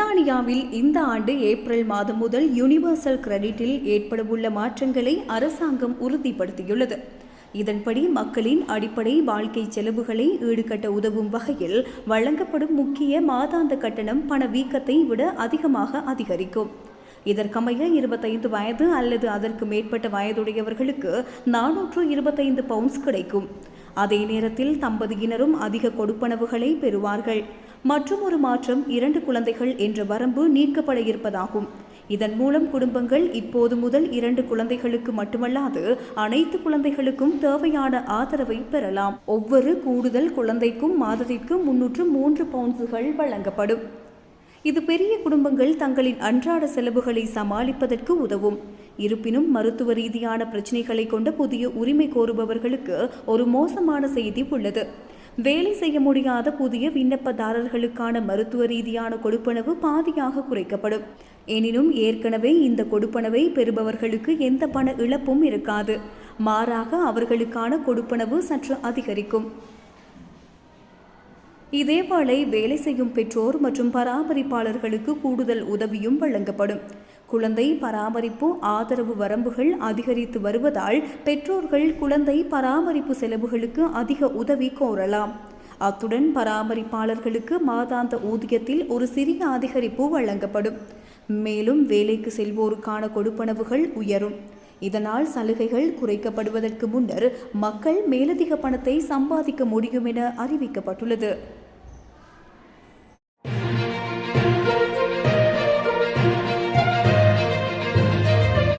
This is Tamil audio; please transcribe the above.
பிரித்தானியாவில் இந்த ஆண்டு ஏப்ரல் மாதம் முதல் யுனிவர்சல் கிரெடிட்டில் ஏற்படவுள்ள மாற்றங்களை அரசாங்கம் உறுதிப்படுத்தியுள்ளது. இதன்படி மக்களின் அடிப்படை வாழ்க்கை செலவுகளை ஈடுகட்ட உதவும் வகையில் வழங்கப்படும் முக்கிய மாதாந்த கட்டணம் பணவீக்கத்தை விட அதிகமாக அதிகரிக்கும். இதற்கமைய இருபத்தைந்து வயது அல்லது அதற்கு மேற்பட்ட வயதுடையவர்களுக்கு நானூற்று இருபத்தைந்து பவுண்ட்ஸ் கிடைக்கும். அதே நேரத்தில் தம்பதியினரும் அதிக கொடுப்பனவுகளை பெறுவார்கள். மற்றும் ஒரு மாற்றம் இரண்டு குழந்தைகள் என்ற வரம்பு நீக்கப்பட இருப்பதாகும். இதன் மூலம் குடும்பங்கள் இப்போது முதல் இரண்டு குழந்தைகளுக்கு மட்டுமல்லாது அனைத்து குழந்தைகளுக்கும் தேவையான ஆதரவை பெறலாம். ஒவ்வொரு கூடுதல் குழந்தைக்கும் மாதத்திற்கு முன்னூற்று மூன்று பவுன்ஸுகள் வழங்கப்படும். இது பெரிய குடும்பங்கள் தங்களின் அன்றாட செலவுகளை சமாளிப்பதற்கு உதவும். இருப்பினும் மருத்துவ ரீதியான பிரச்சினைகளை கொண்ட புதிய உரிமை கோருபவர்களுக்கு ஒரு மோசமான செய்தி உள்ளது. வேலை செய்ய முடியாத புதிய விண்ணப்பதாரர்களுக்கான மருத்துவ ரீதியான கொடுப்பனவு பாதியாக குறைக்கப்படும். எனினும் ஏற்கனவே இந்த கொடுப்பனவை பெறுபவர்களுக்கு எந்த பண இழப்பும் இருக்காது. மாறாக அவர்களுக்கான கொடுப்பனவு சற்று அதிகரிக்கும். இதேவேளை வேலை செய்யும் பெற்றோர் மற்றும் பராமரிப்பாளர்களுக்கு கூடுதல் உதவியும் வழங்கப்படும். குழந்தை பராமரிப்பு ஆதரவு வரம்புகள் அதிகரித்து வருவதால் பெற்றோர்கள் குழந்தை பராமரிப்பு செலவுகளுக்கு அதிக உதவி கோரலாம். அத்துடன் பராமரிப்பாளர்களுக்கு மாதாந்த ஊதியத்தில் ஒரு சிறிய அதிகரிப்பு வழங்கப்படும். மேலும் வேலைக்கு செல்வோருக்கான கொடுப்பனவுகள் உயரும். இதனால் சலுகைகள் குறைக்கப்படுவதற்கு முன்னர் மக்கள் மேலதிக பணத்தை சம்பாதிக்க முடியும் என அறிவிக்கப்பட்டுள்ளது.